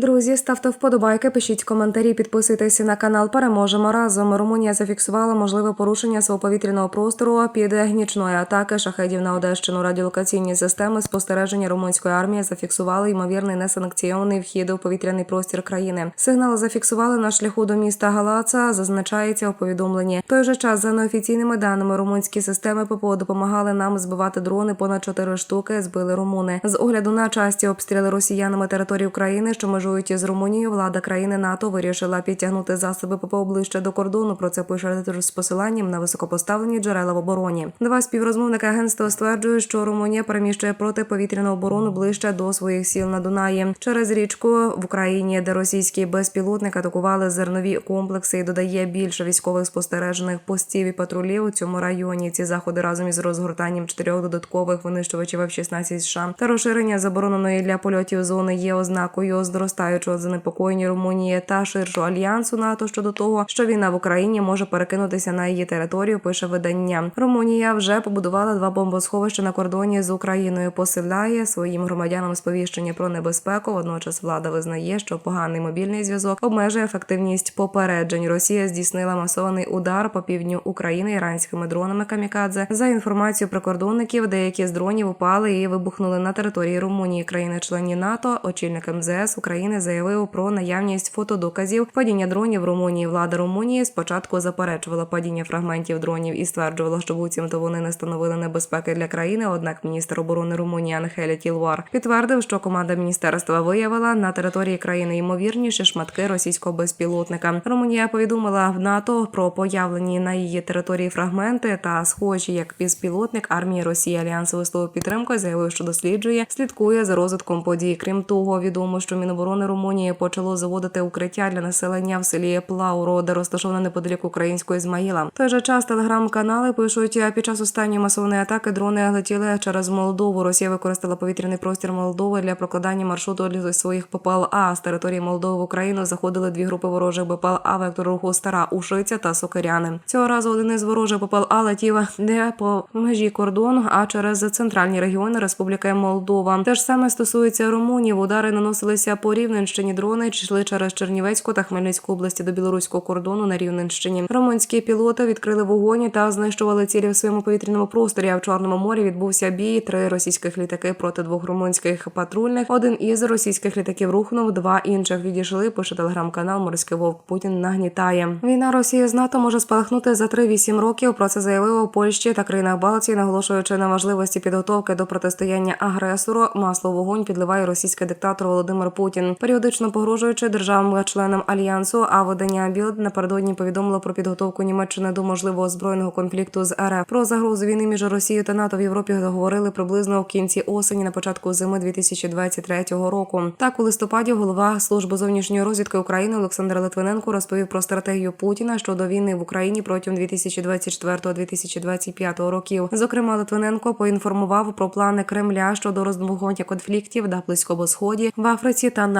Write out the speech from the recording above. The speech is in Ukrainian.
Друзі, ставте вподобайки, пишіть коментарі, підписуйтесь на канал. Переможемо разом. Румунія зафіксувала можливе порушення свого повітряного простору під нічної атаки шахедів на Одещину. Радіолокаційні системи спостереження румунської армії зафіксували ймовірний несанкційований вхід у повітряний простір країни. Сигнали зафіксували на шляху до міста Галаца. Зазначається у повідомленні. Той же час, за неофіційними даними, румунські системи ППО допомагали нам збивати дрони. Понад чотири штуки збили румуни. З огляду на часті обстріли росіянами території України, що межують із Румунією, влада країни НАТО вирішила підтягнути засоби ППО ближче до кордону. Про це пише Reuters з посиланням на високопоставлені джерела в обороні. Два співрозмовники агентства стверджують, що Румунія переміщує протиповітряну оборону ближче до своїх сіл на Дунаї через річку в Україні, де російські безпілотники атакували зернові комплекси і додає більше військових спостережених постів і патрулів у цьому районі. Ці заходи разом із розгортанням чотирьох додаткових винищувачів F-16 США та розширення забороненої для польотів зони є ознакою зростаючого занепокоєння Румунії та ширшого альянсу НАТО щодо того, що війна в Україні може перекинутися на її територію. Пише видання. Румунія вже побудувала два бомбосховища на кордоні з Україною. Посиляє своїм громадянам сповіщення про небезпеку. Водночас влада визнає, що поганий мобільний зв'язок обмежує ефективність попереджень. Росія здійснила масований удар по півдню України іранськими дронами камікадзе. За інформацією прикордонників, деякі з дронів упали і вибухнули на території Румунії, країни-члені НАТО. Очільник МЗС України заявив про наявність фотодоказів падіння дронів Румунії. Влада Румунії спочатку заперечувала падіння фрагментів дронів і стверджувала, що буцімто вони не становили небезпеки для країни. Однак міністр оборони Румунії Анхеля Тілвар підтвердив, що команда міністерства виявила на території країни ймовірніші шматки російського безпілотника. Румунія повідомила в НАТО про появлені на її території фрагменти та схожі як безпілотник армії Росії Альянс висловив підтримку. Заявив, що досліджує, слідкує за розвитком подій. Крім того, відомо, що Міноборони Румунії почало заводити укриття для населення в селі Плауро, де розташоване неподалік українського Ізмаїла. Той же час телеграм-канали пишуть під час останньої масової атаки дрони летіли через Молдову. Росія використала повітряний простір Молдови для прокладання маршруту для своїх ППЛА. З території Молдови в Україну заходили дві групи ворожих БПЛА вектор руху Стара Ушиця та Сокиряни. Цього разу один із ворожих ППЛА летів не по межі кордону, а через центральні регіони Республіки Молдова. Те ж саме стосується Румунії. Удари наносилися по Рівненщині. Дрони йшли через Чернівецьку та Хмельницьку області до білоруського кордону на Рівненщині. Румунські пілоти відкрили вогонь та знищували цілі в своєму повітряному просторі. А в Чорному морі відбувся бій. Три російських літаки проти двох румунських патрульних. Один із російських літаків рухнув, два інших відійшли. Пише телеграм-канал Морський Вовк Путін нагнітає. Війна Росії з НАТО може спалахнути за 3-8 років. Про це заявили у Польщі та країнах Балтії, наголошуючи на важливості підготовки до протистояння агресору. Масло вогонь підливає російський диктатор Володимир Путін, періодично погрожуючи державам-членам альянсу. А видання Білд напередодні повідомило про підготовку Німеччини до можливого збройного конфлікту з РФ. Про загрозу війни між Росією та НАТО в Європі заговорили приблизно в кінці осені на початку зими 2023 року. Так у листопаді голова служби зовнішньої розвідки України Олександр Литвиненко розповів про стратегію Путіна щодо війни в Україні протягом 2024-2025 років. Зокрема, Литвиненко поінформував про плани Кремля щодо роздмухання конфліктів на близькому сході в Африці та на